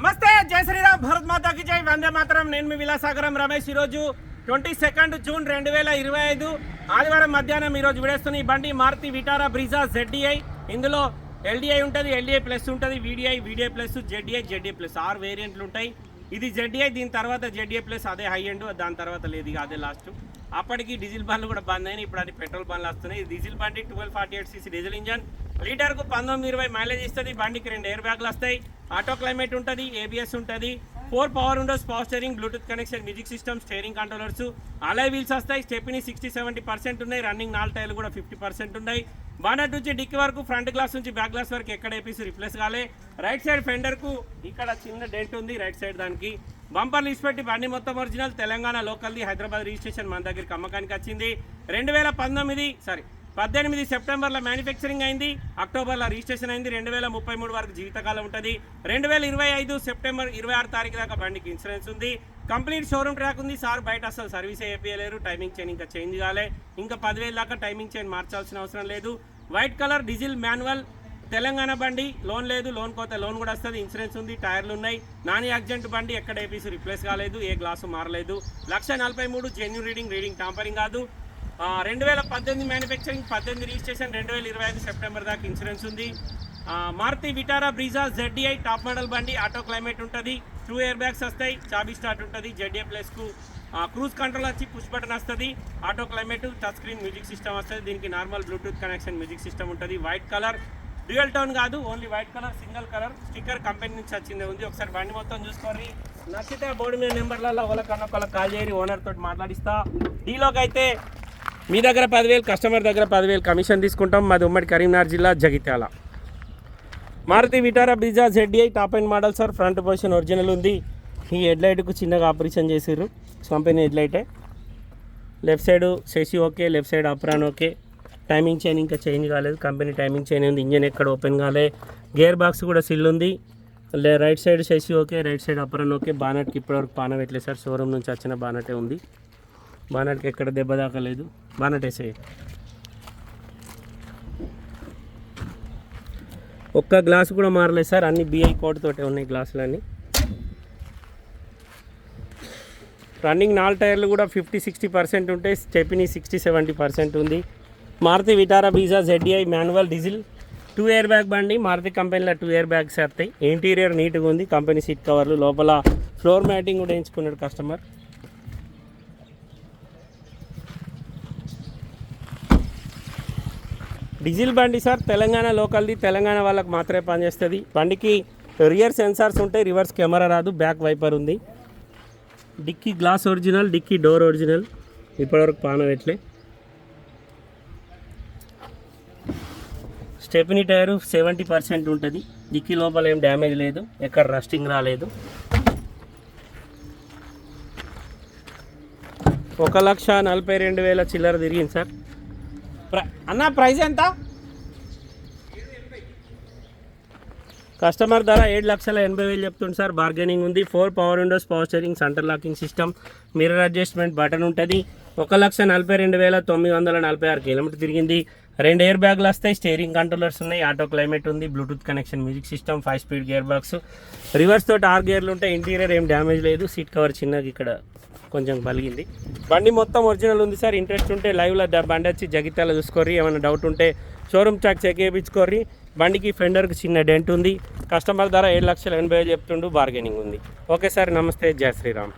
నమస్తే జై శ్రీరామ్ భరత్ మాతాకి జై వందే మాత్రం. నేను మీ విలాసాగరం రమేష్. ఈరోజు ట్వంటీ సెకండ్ జూన్ రెండు వేల ఇరవై ఐదు ఆదివారం మధ్యాహ్నం ఈరోజు విడేస్తున్న ఈ బండి మారుతి విటారా బ్రిజా జెడ్డీఐ. ఇందులో ఎల్డీఐ ఉంటుంది ఎల్డీఐ ప్లస్ ఉంటుంది VDI VDI plus ZDI ZDI plus. ఆరు వేరియంట్లు ఉంటాయి. ఇది జెడ్డీఐ దీని తర్వాత జెడ్డీఐ ప్లస్ అదే హై ఎండ్ దాని తర్వాత లేదు ఇక అదే లాస్ట్ అప్పటికి డీజిల్ బండ్లు కూడా బంద్ అయినాయి ఇప్పుడు అది పెట్రోల్ బండ్లు వస్తున్నాయి. డీజిల్ బండి twelve forty eight CC diesel engine లీటర్కు పంతొమ్మిది ఇరవై మైలేజ్ ఇస్తుంది బండికి రెండు ఎయిర్ బ్యాగ్లు వస్తాయి. ఆటో క్లైమేట్ ఉంటుంది ఏబిఎస్ ఉంటుంది. Four power windows power steering bluetooth connection music system steering controllers. Alloy wheels వస్తాయి స్టెప్ని సిక్స్టీ సెవెంటీ పర్సెంట్ ఉన్నాయి. రన్నింగ్ నాలుగు టైర్లు కూడా ఫిఫ్టీ పర్సెంట్ ఉన్నాయి. బానట్ నుంచి డిక్కి వరకు ఫ్రంట్ గ్లాస్ నుంచి బ్యాక్ గ్లాస్ వరకు ఎక్కడ ఏపీసీ రిప్లేస్ కాలే. రైట్ సైడ్ ఫెండర్కు ఇక్కడ చిన్న డెంట్ ఉంది రైట్ సైడ్ దానికి. బంపర్ లిస్ట్ పెట్టి బండి మొత్తం ఒరిజినల్ తెలంగాణ లోకల్ది హైదరాబాద్ రిజిస్ట్రేషన్ మన దగ్గరికి అమ్మకానికి వచ్చింది. రెండు వేల పంతొమ్మిది సారీ పద్దెనిమిది సెప్టెంబర్లో మ్యానుఫ్యాక్చరింగ్ అయింది అక్టోబర్లో రిజిస్ట్రేషన్ అయింది రెండు వేల ముప్పై మూడు వరకు జీవితకాలం ఉంటుంది. రెండు వేల ఇరవై ఐదు సెప్టెంబర్ ఇరవై ఆరు తారీఖు దాకా బండికి ఇన్సూరెన్స్ ఉంది. కంప్లీట్ షోరూమ్ ట్రాక్ ఉంది. సార్ బయట అసలు సర్వీస్ అయిపోయలేరు టైమింగ్ చైన్ ఇంకా చేంజ్ కాలే. ఇంకా పదివేల దాకా టైమింగ్ చైన్ మార్చాల్సిన అవసరం లేదు. White colour diesel manual Telangana బండి లోన్ లేదు లోన్ కోత లోన్ కూడా వస్తుంది ఇన్సూరెన్స్ ఉంది టైర్లు ఉన్నాయి. నాన్ యాక్సిడెంట్ బండి ఎక్కడ ఏపీసీ రిప్లేస్ కాలేదు ఏ గ్లాసు మారలేదు. లక్ష నలభై మూడు జెన్యున్ రీడింగ్ రీడింగ్ టాంపరింగ్ కాదు. రెండు వేల పద్దెనిమిది మ్యానుఫ్యాక్చరింగ్ పద్దెనిమిది రిజిస్ట్రేషన్ రెండు వేల ఇరవై ఐదు సెప్టెంబర్ దాకా ఇన్సూరెన్స్ ఉంది. Maruti Vitara Brezza ZDI top model బండి ఆటో క్లైమేట్ ఉంటుంది. టూ ఇయర్ బ్యాగ్స్ వస్తాయి చాబీ స్టార్ట్ ఉంటుంది. జెడ్డీఐ ప్లస్కు క్రూజ్ కంట్రోల్ వచ్చి పుష్ బటన్ వస్తుంది. Auto climate touch screen music system వస్తుంది. దీనికి normal bluetooth connection music system ఉంటుంది. వైట్ కలర్ డ్యూయల్ టోన్ కాదు only white colour single colour sticker company నుంచి వచ్చింది ఉంది. ఒకసారి బండి మొత్తం చూసుకోండి నచ్చితే బోర్డు మీద నెంబర్లలో ఒకళ్ళకన్నా ఒకళ్ళకి కాల్ చేయరు ఓనర్ తోటి మాట్లాడిస్తా. డీలోకి అయితే మీ దగ్గర పదివేలు కస్టమర్ దగ్గర పదివేలు కమిషన్ తీసుకుంటాం. మాది ఉమ్మడి కరీంనగర్ జిల్లా Jagtial. Maruti Vitara Brezza ZDI top and model sir. Front position original ఉంది. ఈ హెడ్ లైట్కు చిన్నగా ఆపరేషన్ చేసారు కంపెనీ హెడ్ లైటే left side Shashi okay left side apron okay. Timing chain ఇంకా చేంజ్ కాలేదు. కంపెనీ టైమింగ్ చైన్ ఉంది. ఇంజన్ ఎక్కడ ఓపెన్ కాలే. గేర్ బాక్స్ కూడా సిల్ ఉంది. లే right side Shashi okay right side apron okay. బానట్కి ఇప్పటివరకు పాన పెట్టలేదు సార్. షోరూమ్ నుంచి వచ్చిన బానటే ఉంది. బానట్కి ఎక్కడ దెబ్బ తాకలేదు. బానట్ వేసేయి. ఒక్క గ్లాస్ కూడా మారలేదు సార్. అన్ని బిఐ కోడ్ తోటే ఉన్నాయి గ్లాసులన్నీ. రన్నింగ్ నాలుగు టైర్లు కూడా ఫిఫ్టీ సిక్స్టీ పర్సెంట్ ఉంటే స్టెపిని సిక్స్టీ సెవెంటీ పర్సెంట్ ఉంది. Maruti Vitara Brezza ZDI manual diesel two air bag బండి మారుతి కంపెనీలో టూ ఇయర్ బ్యాగ్స్ వస్తాయి ఇంటీరియర్ నీట్గా ఉంది. కంపెనీ సీట్ కవర్లు లోపల ఫ్లోర్ మ్యాటింగ్ కూడా ఎంచుకున్నాడు కస్టమర్ డీజిల్ బండి సార్ తెలంగాణ లోకల్ది తెలంగాణ వాళ్ళకి మాత్రమే పనిచేస్తుంది. బండికి రియర్ సెన్సార్స్ ఉంటాయి రివర్స్ కెమెరా రాదు బ్యాక్ వైపర్ ఉంది. Dicky glass original dicky door original. ఇప్పటివరకు పాన పెట్టలే స్టెప్నీ టైరు సెవెంటీ పర్సెంట్ ఉంటుంది. డిక్కీ లోపల ఏం డ్యామేజ్ లేదు ఎక్కడ రస్టింగ్ రాలేదు. ఒక లక్ష నలభై రెండు వేల చిల్లర తిరిగింది సార్. ప్ర అన్న ప్రైస్ ఎంత? కస్టమర్ ధర ఏడు లక్షల ఎనభై వేలు చెప్తుంది సార్. బార్గెనింగ్ ఉంది. Four power windows power steering centre locking system mirror adjustment button ఉంటుంది. ఒక లక్ష నలభై రెండు వేల తొమ్మిది వందల నలభై ఆరు కిలోమీటర్ తిరిగింది. రెండు ఎయిర్ బ్యాగ్లు వస్తాయి. స్టీరింగ్ కంట్రోలర్స్ ఉన్నాయి. ఆటో క్లైమేట్ ఉంది. Bluetooth connection music system five speed gear box reverse తోటి ఆరు గేర్లు ఉంటాయి ఇంటీరియర్ ఏం డ్యామేజ్ లేదు. సీట్ కవర్ చిన్నగా ఇక్కడ కొంచెం పలిగింది. బండి మొత్తం ఒరిజినల్ ఉంది సార్. ఇంట్రెస్ట్ ఉంటే లైవ్లో బండి వచ్చి జగిత్యాల చూసుకోర్రి. ఏమైనా డౌట్ ఉంటే షోరూమ్ చాక్ చెక్ చేయించుకోర్రి బండికి ఫెండర్కి చిన్న డెంట్ ఉంది. కస్టమర్ ధర ఏడు లక్షల ఎనభై చెప్తుండు. బార్గెనింగ్ ఉంది. Okay sir. నమస్తే. జయ శ్రీరామ్.